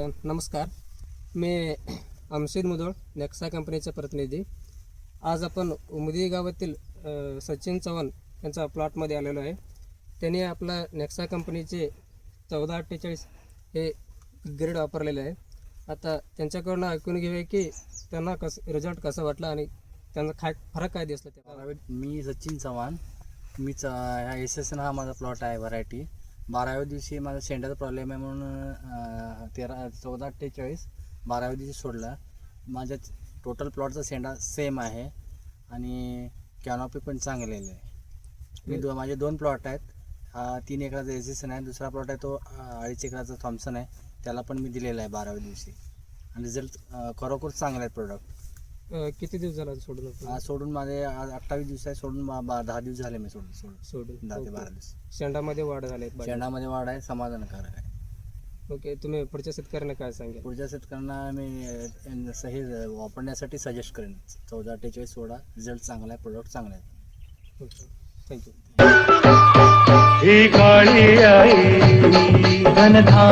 नमस्कार. मी अमशेद मुदोळ नेक्सा कंपनीचा प्रतिनिधी. आज आपण उमदी गावातील सचिन चव्हाण यांचा प्लॉटमध्ये आलेलो आहे. त्यांनी आपला नेक्सा कंपनीचे चौदा अठ्ठेचाळीस हे ग्रेड वापरलेले आहे. आता त्यांच्याकडून ऐकून घेऊया की त्यांना कसं रिझल्ट कसा वाटला आणि त्यांना काय फरक काय दिसला? त्या मी सचिन चव्हाण. मीच ह्या एस एस एन हा माझा प्लॉट आहे व्हरायटी बाराव्या दिवशी माझा शेंड्याचा प्रॉब्लेम आहे म्हणून तेरा चौदा अठ्ठेचाळीस बाराव्या दिवशी सोडला. माझ्या टोटल प्लॉटचा सेंडा सेम आहे आणि कॅनॉपी पण चांगलेलं आहे. मी दो माझे दोन प्लॉट आहेत. हा तीन एकराचा एस आहे दुसरा प्लॉट आहे तो अडीच एकराचा थॉम्सन आहे. त्याला पण मी दिलेला आहे बाराव्या दिवशी. आणि रिझल्ट खरोखर चांगला आहे प्रोडक्ट अ, किती दिवस झाला सोडून आपण? आज सोडून माझे आज अठ्ठावीस दिवस आहे सोडून बा- बा- दहा दिवस झाले मी सोडून. सोडून. सोडून दहा ते. बारा दिवस. शेंडामध्ये वाढ झाली आहे. शेणामध्ये वाढ आहे समाधानकारक आहे. ओके तुम्ही पुढच्या शेतकऱ्यांना काय सांगेल? पुढच्या शेतकऱ्यांना मी अं, सही वापरण्यासाठी सजेस्ट करेन. चौदा अठ्ठेचाळीस सोडा रिझल्ट चांगला आहे प्रोडक्ट चांगला आहे. ओके. थँक्यू ही काळी आई घनधा